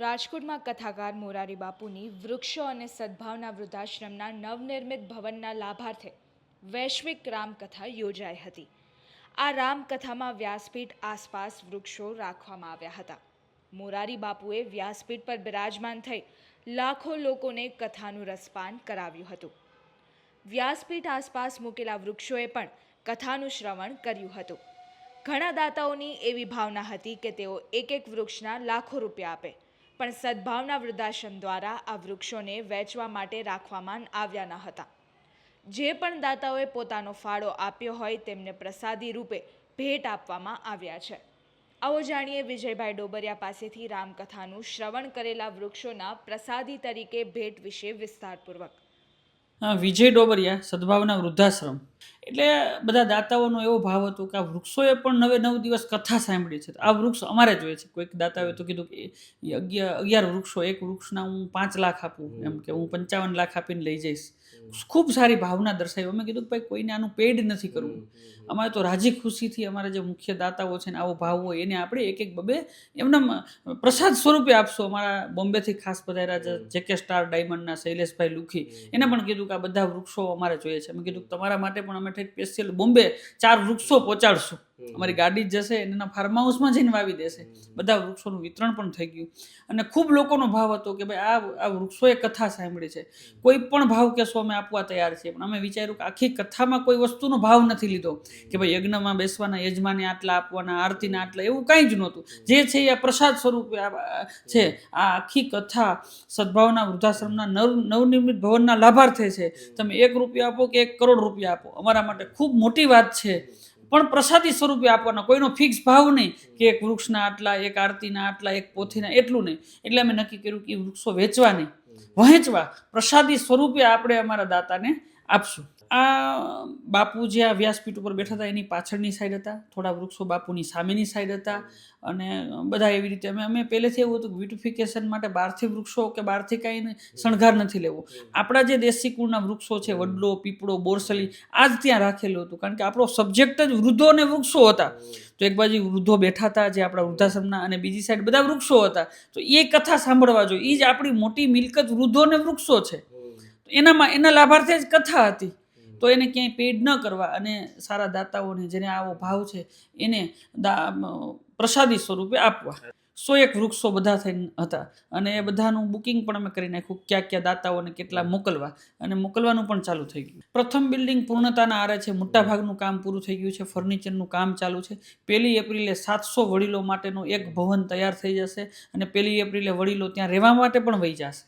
રાજકોટમાં કથાકાર મોરારી બાપુની વૃક્ષો અને સદભાવના વૃદ્ધાશ્રમના નવનિર્મિત ભવનના લાભાર્થે વૈશ્વિક રામકથા યોજાઈ હતી. આ રામકથામાં વ્યાસપીઠ આસપાસ વૃક્ષો રાખવામાં આવ્યા હતા. મોરારી બાપુએ વ્યાસપીઠ પર બિરાજમાન થઈ લાખો લોકોને કથાનું રસપાન કરાવ્યું હતું. વ્યાસપીઠ આસપાસ મૂકેલા વૃક્ષોએ પણ કથાનું શ્રવણ કર્યું હતું. ઘણા દાતાઓની એવી ભાવના હતી કે તેઓ એક એક વૃક્ષના લાખો રૂપિયા આપે. પણ સદભાવના વૃદ્ધાશ્રમ દ્વારા આ વૃક્ષોને વેચવા માટે રાખવામાં આવ્યા ન હતા. જે પણ દાતાઓએ પોતાનો ફાળો આપ્યો હોય તેમને પ્રસાદી રૂપે ભેટ આપવામાં આવ્યા છે. આવો જાણીએ વિજયભાઈ ડોબરિયા પાસેથી રામકથાનું શ્રવણ કરેલા વૃક્ષોના પ્રસાદી તરીકે ભેટ વિશે વિસ્તારપૂર્વક. વિજય ડોબરિયા, સદભાવના વૃદ્ધાશ્રમ. એટલે બધા દાતાઓનો એવો ભાવ હતો કે આ વૃક્ષોએ પણ નવે નવ દિવસ કથા સાંભળી છે. આ વૃક્ષ અમારે જોઈએ છે. કોઈક દાતાઓએ તો કીધું કે અગિયાર અગિયાર વૃક્ષો, એક વૃક્ષના હું પાંચ લાખ આપું, એમ કે હું પંચાવન લાખ આપીને લઈ જઈશ. ખૂબ સારી ભાવના દર્શાવી. અમે કીધું કે ભાઈ કોઈને આનું પેડ નથી કરવું. અમારે તો રાજી ખુશીથી અમારા જે મુખ્ય દાતાઓ છે ને આવો ભાવ હોય એને આપણે એક એક બબે એમના પ્રસાદ સ્વરૂપે આપશો. અમારા બોમ્બેથી ખાસ પધાર્યા છે જે કે સ્ટાર ડાયમંડના શૈલેષભાઈ લુખી. એને પણ કીધું કે આ બધા વૃક્ષો અમારે જોઈએ છે. અમે કીધું કે તમારા માટે પણ અમે ઠેક સ્પેશિયલ બોમ્બે ચાર વૃક્ષો પહોંચાડશું. અમારી ગાડી જ જશે એના ફાર્મ હાઉસમાં જઈને વાવી દેશે. બધા વૃક્ષોનું વિતરણ પણ થઈ ગયું. અને ખૂબ લોકોનો ભાવ હતો કે ભાઈ આ આ વૃક્ષોએ કથા સાંભળી છે. કોઈ પણ ભાવ કહેશો અમે આપવા તૈયાર છીએ. પણ અમે વિચાર્યું કે આખી કથામાં કોઈ વસ્તુનો ભાવ નથી લીધો. કે ભાઈ યજ્ઞમાં બેસવાના યજમાને આટલા આપવાના આરતીના આટલા એવું કાંઈ જ નહોતું. જે છે એ પ્રસાદ સ્વરૂપે છે. આ આખી કથા સદભાવના વૃદ્ધાશ્રમના નવ નવનિર્મિત ભવનના લાભાર્થે છે. તમે એક રૂપિયા આપો કે એક કરોડ રૂપિયા આપો. અમારા માટે ખૂબ મોટી વાત છે. પણ પ્રસાદી સ્વરૂપે આપવાના. કોઈનો ફિક્સ ભાવ નહીં કે એક વૃક્ષના આટલા, એક આરતીના આટલા, એક પોથીના, એટલું નહીં. એટલે અમે નક્કી કર્યું કે વૃક્ષો વેચવા નહીં. વહેંચવા. પ્રસાદી સ્વરૂપે આપણે અમારા દાતાને આપશું. આ બાપુ જે આ વ્યાસપીઠ ઉપર બેઠા હતા, એની પાછળની સાઈડ હતા, થોડા વૃક્ષો બાપુની સામેની સાઈડ હતા અને બધા એવી રીતે અમે અમે પહેલેથી એવું હતું બ્યુટિફિકેશન માટે બહારથી વૃક્ષો કે બહારથી કાંઈ શણગાર નથી લેવો. આપણા જે દેશી કુળના વૃક્ષો છે, વડલો, પીપળો, બોરસલી આ જ ત્યાં રાખેલું હતું, કારણ કે આપણો સબ્જેક્ટ જ વૃદ્ધો અને વૃક્ષો હતા. તો એક બાજુ વૃદ્ધો બેઠા હતા, જે આપણા વૃદ્ધાશ્રમના અને બીજી સાઈડ બધા વૃક્ષો હતા. તો એ કથા સાંભળવા જોઈએ. એ જ આપણી મોટી મિલકત વૃદ્ધો અને વૃક્ષો છે. એનામાં, એના લાભાર્થે જ કથા હતી. તો એને ક્યાંય પેડ ન કરવા અને સારા દાતાઓને જેને આવો ભાવ છે, એને પ્રસાદી સ્વરૂપે આપવા. સો એક વૃક્ષો બધા થઈને હતા અને એ બધાનું બુકિંગ પણ અમે કરી નાખ્યું, ક્યાં ક્યાં દાતાઓને કેટલા મોકલવા અને મોકલવાનું પણ ચાલુ થઈ ગયું. પ્રથમ બિલ્ડિંગ પૂર્ણતાના આરે છે મોટાભાગનું કામ પૂરું થઈ ગયું છે, ફર્નિચરનું કામ ચાલુ છે. પહેલી એપ્રિલે સાતસો વડીલો માટેનું એક ભવન તૈયાર થઈ જશે અને પહેલી એપ્રિલે વડીલો ત્યાં રહેવા માટે પણ વહી જશે.